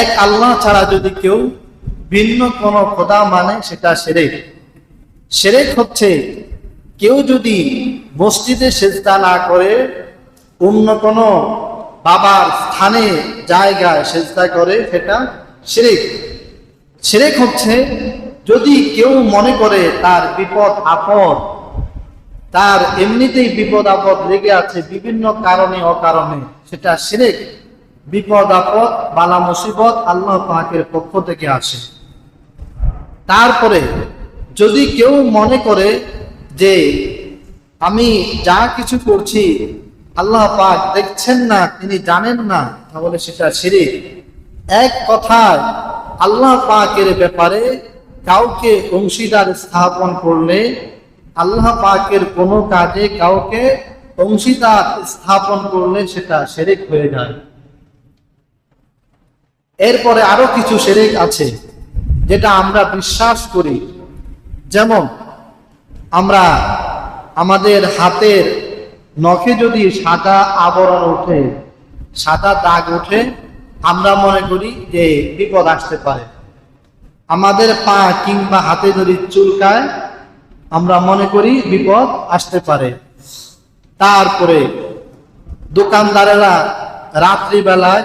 এক আল্লাহ ছাড়া যদি কেউ ভিন্ন কোন খোদা মানে সেটা সেরেক। সেরেক হচ্ছে কেউ যদি মসজিদে সেজদা না করে, অন্য কোনো বাবার স্থানে, জায়গায় সেজদা করে, সেটা শিরিক শিরিক হচ্ছে যদি কেউ মনে করে তার বিপদ আপদ, তার এমনিতেই বিপদ আপদ লেগে আছে বিভিন্ন কারণে, অকারণে, সেটা শিরিক বিপদ, আপদ, বালা, মুসিবত আল্লাহ পাকের পক্ষ থেকে আসে। তারপরে যদি কেউ মনে করে যে আমি যা কিছু করছি আল্লাহ পাক দেখছেন না, তিনি জানেন না, তাহলে সেটা শিরিক। এক কথায়, আল্লাহ পাকের ব্যাপারে কাউকে অংশীদার স্থাপন করলে আল্লাহ পাকের কোনো কাজে কাউকে অংশীদার স্থাপন করলে সেটা শিরিক হয়ে যায়। এরপরে আরও কিছু শিরিক আছে যেটা আমরা বিশ্বাস করি। যেমন, আমরা আমাদের হাতের নখে যদি সাদা আবরণ ওঠে, সাদা দাগ ওঠে, আমরা মনে করি যে বিপদ আসতে পারে। আমাদের পা কিংবা হাতে যদি চুলকায়, আমরা মনে করি বিপদ আসতে পারে। তারপরে দোকানদারেরা রাত্রিবেলায়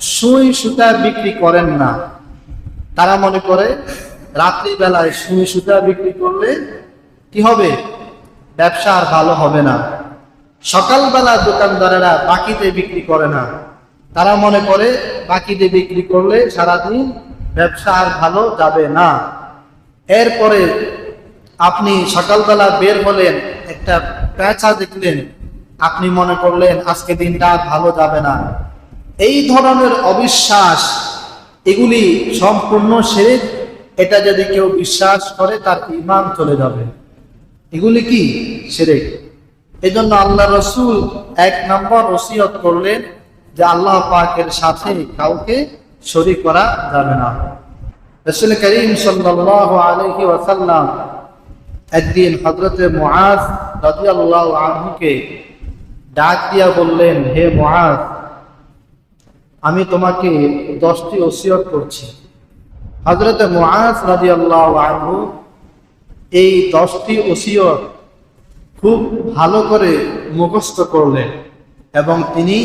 সুই সুতা বিক্রি করেন না। তারা মনে করে, রাত্রিবেলায় সুই সুতা বিক্রি করলে কি হবে? ব্যবসা আর ভালো হবে না। সকালবেলা দোকানদারেরা বাকিতে বিক্রি করে না। তারা মনে করে, বাকিতে বিক্রি করলে সারাদিন ব্যবসা আর ভালো যাবে না। এরপরে আপনি সকালবেলা বের হলেন, একটা পেঁচা দেখলেন। আপনি মনে করলেন, আজকে দিনটা ভালো যাবে না। এই ধরনের অবিশ্বাস, এগুলি সম্পূর্ণ সেরে, এটা যদি কেউ বিশ্বাস করে, তার ইমান চলে যাবে। এগুলি কি? সেরে এই জন্য আল্লাহ রসুল এক নম্বর ওসিয়ত করলেন যে আল্লাহ পাকের সাথে কাউকে শরিক করা যাবে না। রসুল করিম সাল্লাল্লাহু আলাইহি ওয়াসাল্লাম একদিন হযরতে মুআজ রাদিয়াল্লাহু আনহুকে ডাক দিয়া বললেন, হে মুআজ আমি তোমাকে দশটি ওসিয়ত করছি হযরতে মুআজ রাদিয়াল্লাহু আনহু এই দশটি ওসিয়ত খুব ভালো করে মুখস্থ করলেন এবং তিনি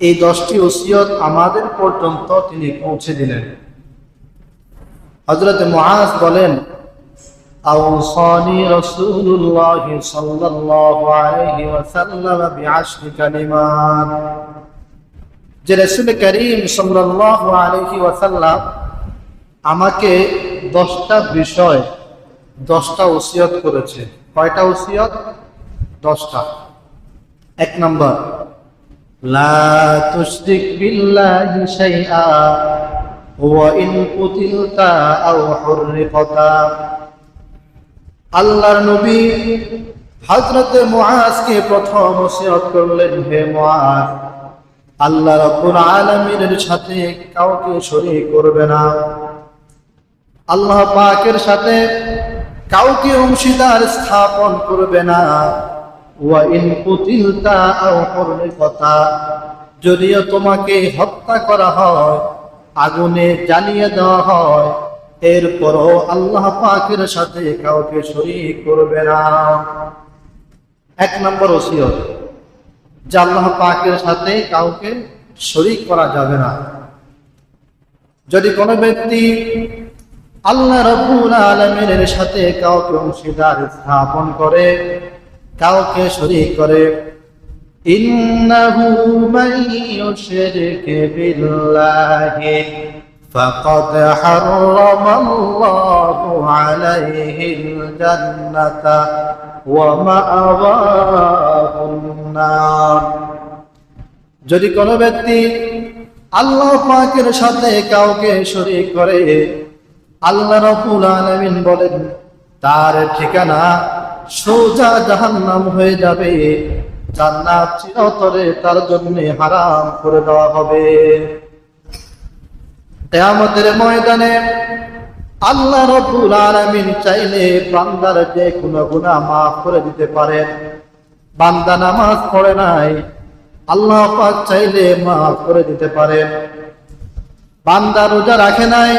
এই দশটি ওসিয়ত আমাদের পর্যন্ত তিনি পৌঁছে দিলেন হজরত মহাজ বলেন أوصاني رسول الله صلى الله عليه وسلم بعشر كلمات যে রসুল করিম সাল্লাল্লাহু আলাইহি ওয়াসাল্লাম আমাকে দশটা বিষয়, দশটা ওসিয়ত করেছে কয়টা ওসিয়ত? দশটা। এক নম্বর, লা তুশরিক বিল্লাহি শাইআ ওয়া ইন কুতিলতা আও হুররিকতা আল্লাহর নবী হযরত মুআজকে প্রথম ওসিয়ত করলেন, হে মুআজ আল্লাহ রাব্বুল আলামিনের সাথে কাউকে শরীক করবে না। আল্লাহ পাকের সাথে কাউকে অংশীদার স্থাপন করবে না। হুররিকতা যদিও তোমাকে হত্যা করা হয়, আগুনে জ্বালিয়ে দেওয়া হয়, এরপরও আল্লাহ পাকের সাথে কাউকে শরীক করবে না। এক নম্বর ওসিয়ত। যে আল্লাহ পাকের সাথে কাউকে শরীক করা যাবে না যদি কোনো ব্যক্তি আল্লাহ রব্বুল আলমিনের সাথে কাউকে অংশীদার স্থাপন করে কাউকে শরীক করে ইন্নাহু মান ইউশরিক বিল্লাহি فقد حرم الله عليه الجنة ومأواه النار যদি কোনো ব্যক্তি আল্লাহ পাকের সাথে কাউকে শরীক করে, আল্লাহ রাব্বুল আলামিন বলেন, তার ঠিকানা সোজা জাহান্নাম হয়ে যাবে। জান্নাত চিরতরে তার জন্য হারাম করে দেওয়া হবে। কিয়ামতের ময়দানে আল্লাহ চাইলে যে কোনো গুনাহ মাফ করে দিতে পারেন। বান্দা নামাজ পড়ে নাই। আল্লাহ পাক চাইলে মাফ করে দিতে পারেন বান্দা রোজা রাখে নাই।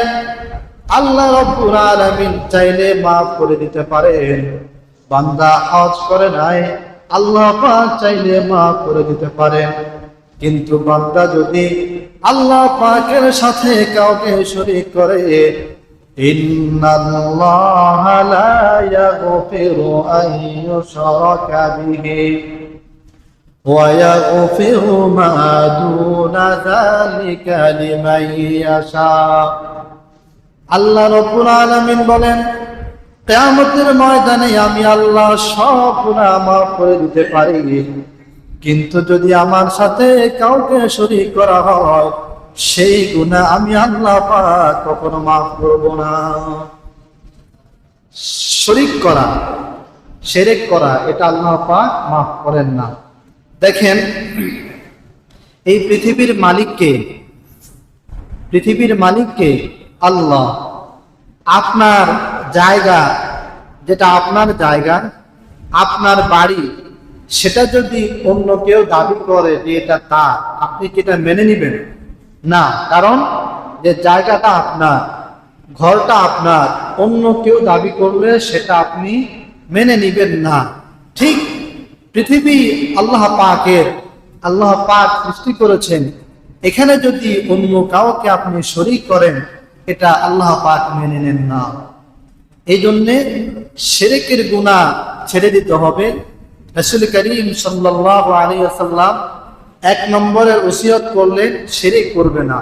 আল্লাহ রব্বুল আলামিন চাইলে মাফ করে দিতে পারেন বান্দা হজ করে নাই। আল্লাহ পাক চাইলে মাফ করে দিতে পারেন কিন্তু বান্দা যদি আল্লাহ পাকের সাথে কাউকে শরীক করে ইন্নাল্লাহা লা ইয়াগফিরু আন ইউশরাকা বিহি ويغفر ما دون ذلك لمن يشاء আল্লাহ রব্বুল আলামিন বলেন কিয়ামতের ময়দানে আমি আল্লাহ সব গুনাহ মাফ করে দিতে পারি কিন্তু যদি আমার সাথে কাউকে শরীক করা হয় সেই গুনাহ আমি আল্লাহ কখনো মাফ করব না। শরিক করা, সেরেক করা, এটা আল্লাহ পাক মাফ করেন না। দেখেন, এই পৃথিবীর মালিককে পৃথিবীর মালিককে আল্লাহ আপনার জায়গা, যেটা আপনার জায়গা, আপনার বাড়ি, সেটা যদি অন্য কেউ দাবি করে যে এটা তার, আপনি কি এটা মেনে নেবেন? না, কারণ যে জায়গাটা আপনার, ঘরটা আপনার, অন্য কেউ দাবি করলে সেটা আপনি মেনে নেবেন না। ঠিক পৃথিবী আল্লাহ পাকের, আল্লাহ পাক সৃষ্টি করেছেন। এখানে যদি অন্য কাউকে আপনি শরিক করেন, এটা আল্লাহ পাক মেনে নেন না। এই জন্যে সেরেকের গুণা ছেড়ে দিতে হবে। রসুল করিম সাল্লাহ আলী আসাল্লাম এক নম্বরের ওসিয়ত করলে সেরেক করবে না।